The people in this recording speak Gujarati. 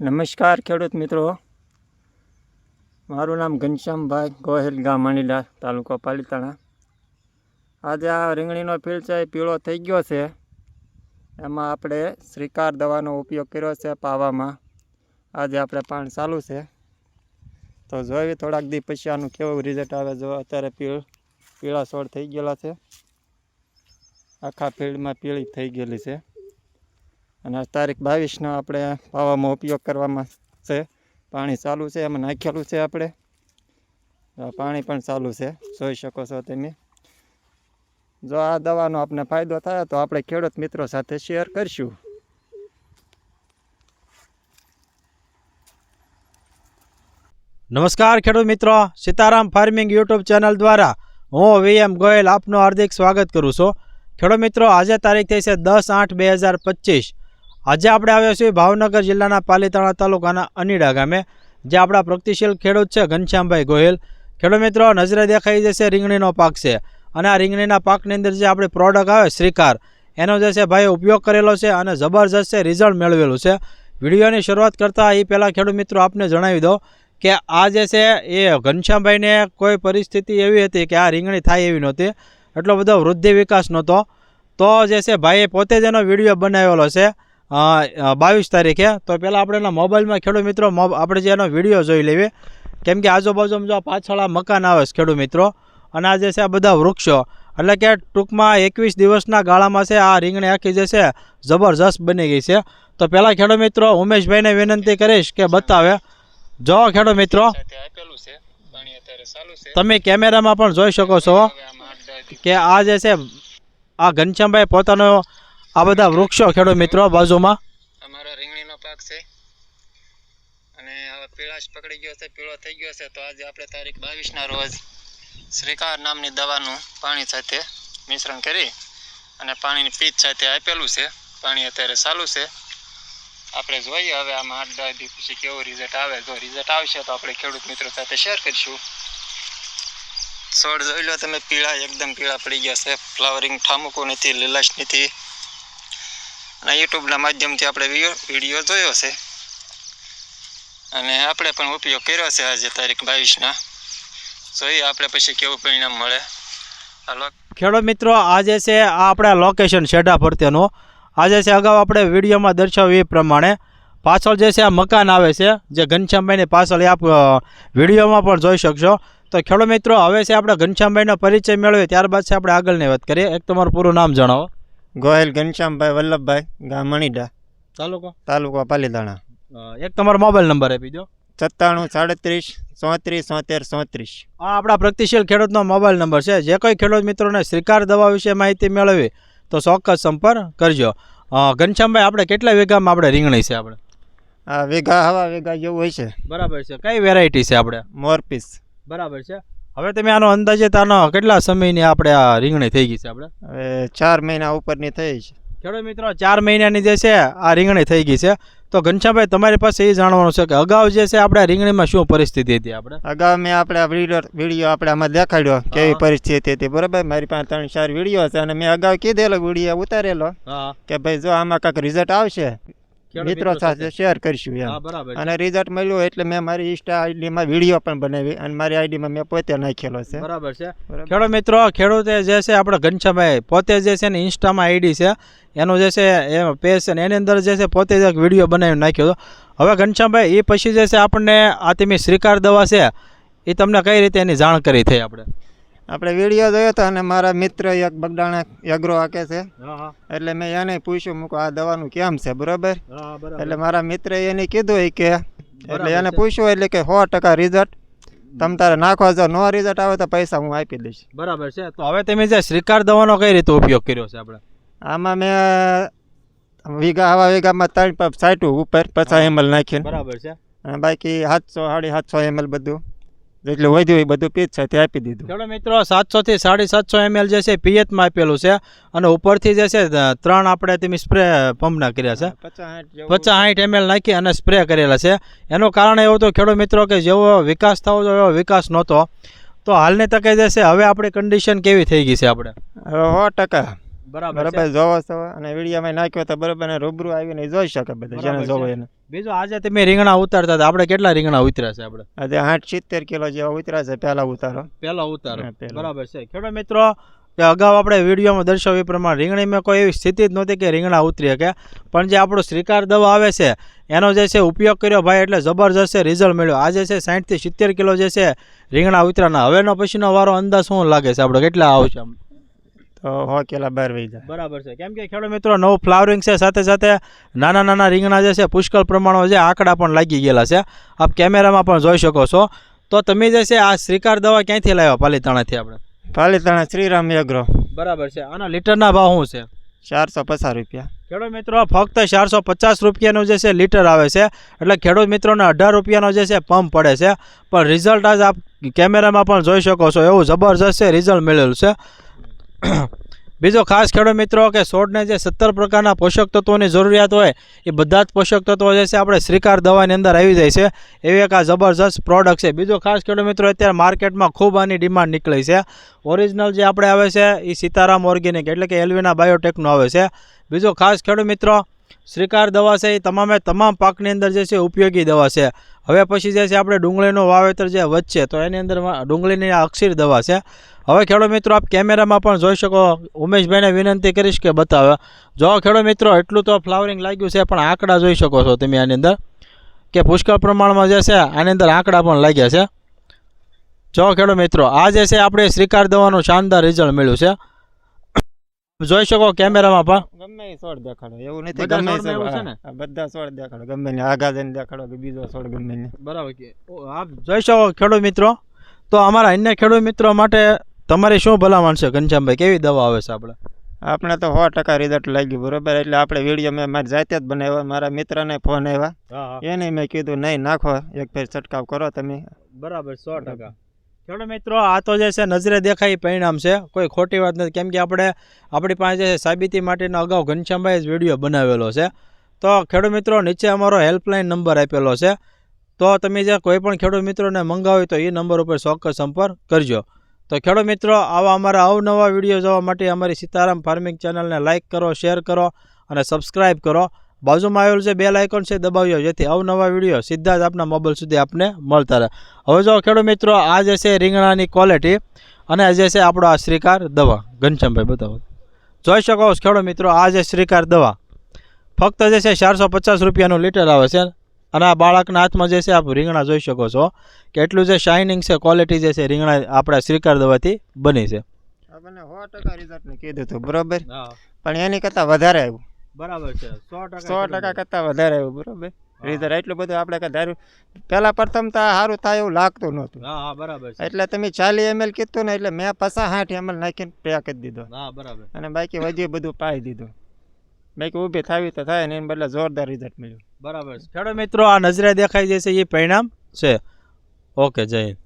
નમસ્કાર ખેડૂત મિત્રો. મારું નામ ઘનશ્યામભાઈ ગોહિલ ગામ મણીલા તાલુકો પાલીતાણા. આજે આ રીંગણીનો ફીલ છે, એ પીળો થઈ ગયો છે. એમાં આપણે શ્રીકાર દવાનો ઉપયોગ કર્યો છે પાવામાં. આજે આપણે પાણી ચાલુ છે. તો જોઈએ થોડાક દી પછી આનું કેવું રિઝલ્ટ આવે જો અત્યારે પીળ પીળા છોડ થઈ ગયેલા છે. આખા ફિલ્ડમાં પીળી થઈ ગયેલી છે. અને તારીખ બાવીસનો આપણે પાવામાં ઉપયોગ કરવામાં છે. પાણી ચાલુ છે એમાં નાખેલું છે આપણે. પાણી પણ ચાલુ છે. જોઈ શકો છો તમે. જો આ દવાનો આપણે ફાયદો થાય તો આપણે ખેડૂત મિત્રો સાથે શેર કરીશું. નમસ્કાર ખેડૂત મિત્રો. સીતારામ ફાર્મિંગ યુટ્યુબ ચેનલ દ્વારા હું વીએમ ગોયલ આપનું હાર્દિક સ્વાગત કરું છું. ખેડૂત મિત્રો, આજે તારીખ થઈ છે દસ આઠ બે હજાર પચીસ. આજે આપણે આવ્યા છીએ ભાવનગર જિલ્લાના પાલીતાણા તાલુકાના અનીડા ગામે જે આપણા પ્રગતિશીલ ખેડૂત છે ઘનશ્યામભાઈ ગોયલ ખેડૂત મિત્રો, નજરે દેખાઈ જશે રીંગણીનો પાક છે. અને આ રીંગણીના પાકની અંદર જે આપણે પ્રોડક્ટ આવે, શ્રીકાર, એનો જે છે ભાઈ ઉપયોગ કરેલો છે અને જબરજસ્ત છે રિઝલ્ટ મેળવેલું છે. વિડીયોની શરૂઆત કરતાં એ પહેલાં ખેડૂત મિત્રો, આપને જણાવી દો કે આ જે છે એ ઘનશ્યામભાઈને કોઈ પરિસ્થિતિ એવી હતી કે આ રીંગણી થાય એવી નહોતી. એટલો બધો વૃદ્ધિ વિકાસ નહોતો. તો જે છે ભાઈએ પોતે જ એનો વીડિયો બનાવેલો છે. બાવીસ તારીખે. તો પહેલાં આપણે એના મોબાઈલમાં ખેડૂત મિત્રો આપણે જે એનો વીડિયો જોઈ લેવી. કેમ કે આજુબાજુમાં જો પાછળ આ મકાન આવે છે ખેડૂત મિત્રો અને આ જે છે આ બધા વૃક્ષો એટલે કે ટૂંકમાં એકવીસ દિવસના ગાળામાં છે આ રીંગણી આખી જે છે જબરજસ્ત બની ગઈ છે. તો પહેલાં ખેડૂત મિત્રો ઉમેશભાઈને વિનંતી કરીશ કે બતાવે. જો ખેડૂત મિત્રો તમે કેમેરામાં પણ જોઈ શકો છો કે આ જે છે આ ઘનશ્યામભાઈ પોતાનો આ બધા વૃક્ષો ખેડૂત મિત્રો બાજુમાં. અમારો રીંગણીનો પાક છે. અને હવે પીળાશ પકડી ગયો છે, પીળો થઈ ગયો છે, તો આજે આપણે તારીખ બાવીસના રોજ શ્રીકાર નામની દવાનું પાણી સાથે મિશ્રણ કરી અને પાણીની પીચ સાથે આપેલું છે. પાણી અત્યારે ચાલુ છે. આપણે જોઈએ હવે આમાં આઠ દસ પછી કેવું રિઝલ્ટ આવે. જો રિઝલ્ટ આવશે તો આપણે ખેડૂત મિત્રો સાથે શેર કરીશું. છોડ જોઈ લો તમે, પીળા એકદમ પીળા પડી ગયા છે. ફ્લાવરિંગ ઠામુકું નથી, લીલાશ નથી. અને યુટ્યુબના માધ્યમથી આપણે વીડિયો જોયો છે. અને આપણે પણ ઉપયોગ કર્યો છે આજે તારીખ બાવીસના. જોઈએ આપણે પછી કેવું પરિણામ મળે. ખેડૂત મિત્રો, આજે છે આ આપણા લોકેશન શેઢા ફરતેનું. આજે છે અગાઉ આપણે વિડીયોમાં દર્શાવ્યું એ પ્રમાણે પાછળ જે છે આ મકાન આવે છે, જે ઘનશ્યામભાઈની પાછળ આપ વિડીયોમાં પણ જોઈ શકશો. તો ખેડૂત મિત્રો, હવે છે આપણે ઘનશ્યામભાઈનો પરિચય મેળવીએ, ત્યારબાદ છે આપણે આગળની વાત કરીએ. એક તમારું પૂરું નામ જણાવો. ગોહેલ ઘનશ્યામભાઈ વલ્લભભાઈ ગામ મણીડા તાલુકો? તાલુકો પાલીતાણા. એક તમારો મોબાઈલ નંબર આપી દો. સત્તાણું સાડત્રીસ ચોત્રીસ સોતેર ચોત્રીસ. આ આપણા પ્રગતિશીલ ખેડૂતનો મોબાઈલ નંબર છે. જે કોઈ ખેડૂત મિત્રોને શ્રીકાર દવા વિશે માહિતી મેળવી તો ચોક્કસ સંપર્ક કરજો. ઘનશ્યામભાઈ આપણે કેટલા વીઘામાં આપણે રીંગણી છે આપણે? આ વીઘા હવા વેગા જેવું હોય છે. બરાબર છે. કઈ વેરાયટી છે આપણે? મોરપીસ. બરાબર છે. હવે તમે આનો અંદાજે તાનો કેટલા સમયની આપણે આ રીંગણી થઈ ગઈ છે આપણે? હવે ચાર મહિના ઉપરની થઈ છે. ખેડૂત મિત્રો ચાર મહિનાની જે છે આ રીંગણી થઈ ગઈ છે. તો ઘનશ્યામભાઈ તમારી પાસે એ જાણવાનું છે કે અગાઉ જે છે આપણે રીંગણીમાં શું પરિસ્થિતિ હતી આપણે? અગાઉ મેં આપણે આ વીડિયો વીડિયો આપણે આમાં દેખાડ્યો કેવી પરિસ્થિતિ હતી બરાબર? મારી પાસે ત્રણ ચાર વીડિયો છે અને મેં અગાઉ કીધેલો વીડિયો ઉતારેલો કે ભાઈ જો આમાં કાંઈક રિઝલ્ટ આવશે મિત્રો સાથે શેર કરીશું એમ. અને રિઝલ્ટ મળ્યું એટલે મેં મારી ઇન્સ્ટા આઈડીમાં વીડિયો પણ બનાવી અને મારી આઈડીમાં મેં પોતે નાખેલો છે. બરાબર છે. ખેડૂત મિત્રો ખેડૂતે જે છે આપણે ઘનશ્યામભાઈ પોતે જે છે ને ઇન્સ્ટામાં આઈડી છે એનો જે છે એ પેજ છે ને એની અંદર જે છે પોતે એક વીડિયો બનાવીને નાખ્યો હતો. હવે ઘનશ્યામભાઈ એ પછી જે છે આપણને આ તમે શ્રીકાર દવા છે એ તમને કઈ રીતે એની જાણ કરી થઈ આપણે? આપણે વીડિયો જોયો હતો અને મારા મિત્ર એક બગડાણા એગ્રો આકે છે. એટલે મેં એને પૂછ્યું મૂકો આ દવાનું કેમ છે બરાબર? એટલે મારા મિત્રએ એને કીધું કે એટલે એને પૂછ્યું એટલે કે સો ટકા રિઝલ્ટ તમ તારે નાખવા જો નો રિઝલ્ટ આવે તો પૈસા હું આપી દઈશ. બરાબર છે. તો હવે તમે જે શ્રીકાર દવાનો કઈ રીતે ઉપયોગ કર્યો છે આપણે? આમાં મેં વીઘા આવા વીઘામાં ત્રણ પંપ સાટું ઉપર પચાસ એમએલ નાખીને. બરાબર છે. અને બાકી સાતસો સાડી સાતસો એમએલ બધું. જેટલું વધ્યું એ બધું પીત છે તે આપી દીધું. ચલો મિત્રો સાતસો થી સાડી સાતસો એમએલ જે છે પિયતમાં આપેલું છે અને ઉપરથી જે છે ત્રણ આપણે તેમની સ્પ્રે પંપના કર્યા છે. પચાસ સાઠ એમએલ નાખી અને સ્પ્રે કરેલા છે. એનું કારણ એવું હતું ખેડૂત મિત્રો કે જેવો વિકાસ થવો જોઈએ એવો વિકાસ નહોતો. તો હાલની તકે જે છે હવે આપણી કન્ડિશન કેવી થઈ ગઈ છે આપણે? સો ટકા. બરાબર જોવો છો અને વિડીયોમાં નાખ્યો તો બરાબર રૂબરૂ આવીને જોઈ શકે બધા જેને જોવો એને. બીજું આજે તમે રીંગણા ઉતારતા હતા. આપણે કેટલા રીંગણા ઉતર્યા છે આપણે? આજે આઠ સિત્તેર કિલો જેવા ઉતર્યા છે પહેલા ઉતારો. પહેલા ઉતારો. બરાબર છે. ખેડૂત મિત્રો કે અગાઉ આપણે વિડીયોમાં દર્શાવ્યું એ પ્રમાણે રીંગણીમાં કોઈ એવી સ્થિતિ જ નહોતી કે રીંગણા ઉતરી શકે. પણ જે આપણો શ્રીકાર દવા આવે છે એનો જે છે ઉપયોગ કર્યો ભાઈ એટલે જબરજસ્ત રિઝલ્ટ મળ્યો. આજે છે સાઠથી સિત્તેર કિલો જે છે રીંગણા ઉતરાના હવેનો પછીનો વારો અંદાજ શું લાગે છે? આપણે કેટલા આવશે આમ? તો હો કિલા બાર વહી જાય. બરાબર છે. કેમ કે ખેડૂત મિત્રો નવું ફ્લાવરિંગ છે સાથે સાથે નાના નાના રીંગણા જે છે પુષ્કળ પ્રમાણમાં જે આંકડા પણ લાગી ગયેલા છે. આપ કેમેરામાં પણ જોઈ શકો છો. તો તમે જે છે આ શ્રીકાર દવા ક્યાંથી લાવ્યા? પાલીતાણાથી આપણે? પાલીતાણા શ્રીરામ એગ્રો. બરાબર છે. આના લીટરના ભાવ શું છે? ચારસો પચાસ રૂપિયા. ખેડૂત મિત્રો ફક્ત ચારસો પચાસ રૂપિયાનું જે છે લીટર આવે છે. એટલે ખેડૂત મિત્રોને અઢાર રૂપિયાનો જે છે પંપ પડે છે. પણ રિઝલ્ટ આજ આપ કેમેરામાં પણ જોઈ શકો છો. એવું જબરજસ્ત છે રિઝલ્ટ મળેલું છે. બીજો ખાસ ખેડૂત મિત્રો કે છોડને જે સત્તર પ્રકારના પોષક તત્વોની જરૂરિયાત હોય, એ બધા જ પોષક તત્વો જે છે આપણે શ્રીકાર દવાની અંદર આવી જાય છે. એવી એક આ જબરજસ્ત પ્રોડક્ટ છે. બીજો ખાસ ખેડૂત મિત્રો, અત્યારે માર્કેટમાં ખૂબ આની ડિમાન્ડ નીકળી છે. ઓરિજિનલ જે આપણે આવે છે, એ સીતારામ ઓર્ગેનિક એટલે કે એલવીના બાયોટેકનું આવે છે. બીજો ખાસ ખેડૂત મિત્રો શ્રીકાર દવા છે એ તમામે તમામ પાકની અંદર જે છે ઉપયોગી દવા છે. હવે પછી જે છે આપણે ડુંગળીનું વાવેતર જે વધશે તો એની અંદર ડુંગળીની આ અક્ષીર દવા છે. હવે ખેડૂત મિત્રો, આપ કેમેરામાં પણ જોઈ શકો, ઉમેશભાઈને વિનંતી કરીશ કે બતાવે. જો ખેડૂત મિત્રો, એટલું તો ફ્લાવરિંગ લાગ્યું છે, પણ આંકડા જોઈ શકો છો તમે આની અંદર. કે પુષ્કળ પ્રમાણમાં જે છે, આની અંદર આંકડા પણ લાગ્યા છે. જો ખેડૂત મિત્રો, આ જે છે, આપણે શ્રીકાર દવાનું શાનદાર રિઝલ્ટ મળ્યું છે. જોઈ શકો કેમેરામાં પણ. ગમે એ છોડ દેખાડો એવું નથી ગમે એ છે ને? બધા છોડ દેખાડો ગમે ને આગા જઈને દેખાડો કે બીજો છોડ ગમે ને બરાબર કે. આપ જોઈ શકો ખેડૂત મિત્રો. તો અમારા અન્ય ખેડૂત મિત્રો માટે તમારી શું ભલામણ છે? ઘનશ્યામભાઈ કેવી દવા આવે છે આપણે આપણે તો સો ટકા રિઝલ્ટ લાગ્યું બરોબર? એટલે આપણે વીડિયો મેં મારી જાતે જ બનાવ્યો મારા મિત્રને ફોન આવ્યા એને મેં કીધું નહીં નાખો એક ફેર છંટકાવ કરો તમે. બરાબર સો ટકા. ખેડૂત મિત્રો, આ તો જે છે નજરે દેખાય પરિણામ છે. કોઈ ખોટી વાત નથી. કેમ કે આપણે આપણી પાસે જે સાબિતી માટેનો અગાઉ ઘનશ્યામભાઈ જ વીડિયો બનાવેલો છે. તો ખેડૂત મિત્રો, નીચે અમારો હેલ્પલાઇન નંબર આપેલો છે. તો તમે જે કોઈ પણ ખેડૂત મિત્રોને મંગાવ્યું તો એ નંબર ઉપર ચોક્કસ સંપર્ક કરજો. તો ખેડૂત મિત્રો, આવા અમારા અવનવા વીડિયો જોવા માટે અમારી સીતારામ ફાર્મિંગ ચેનલને લાઇક કરો, શેર કરો અને સબસ્ક્રાઈબ કરો. બાજુમાં આવેલું જે બેલ આઇકોન છે દબાવ્યો જેથી અવનવા વીડિયો સીધા જ આપના મોબાઈલ સુધી આપને મળતા રહે. હવે જો ખેડૂત મિત્રો આ જે છે રીંગણાની ક્વોલિટી અને આ જે છે આપણો આ શ્રીકાર દવા. ઘનશ્યામભાઈ બતાવો. જોઈ શકો છો ખેડૂત મિત્રો આ જે શ્રીકાર દવા ફક્ત જે છે ચારસો પચાસ રૂપિયાનું લીટર આવે છે. અને આ બાળકના હાથમાં જે છે આપ રીંગણા જોઈ શકો છો કે એટલું જે શાઇનિંગ છે ક્વોલિટી જે છે રીંગણા આપણા શ્રીકાર દવાથી બની છે. આપણને સો ટકા રિઝલ્ટ કીધું હતું બરોબર? પણ એની કરતાં વધારે આવ્યું. બરાબર છે. સો સો ટકા કરતાં વધારે આવ્યું બરાબર? રીઝર એટલું બધું આપણે કાંઈ ધાર્યું પહેલાં પ્રથમ તો સારું થાય એવું લાગતું નહોતું. હા હા બરાબર છે. એટલે તમે ચાલી એમએલ કીધું ને એટલે મેં પચાસ સાઠ એમએલ નાખીને પેક જ દીધો. હા બરાબર. અને બાકી વધ્યું બધું પાઈ દીધું. બાકી ઊભી થાવી તો થાય ને એને બદલે જોરદાર રિઝલ્ટ મળ્યું. બરાબર છે. ખેડૂત મિત્રો આ નજરે દેખાઈ જશે છે એ પરિણામ છે. ઓકે જય હિન્દ.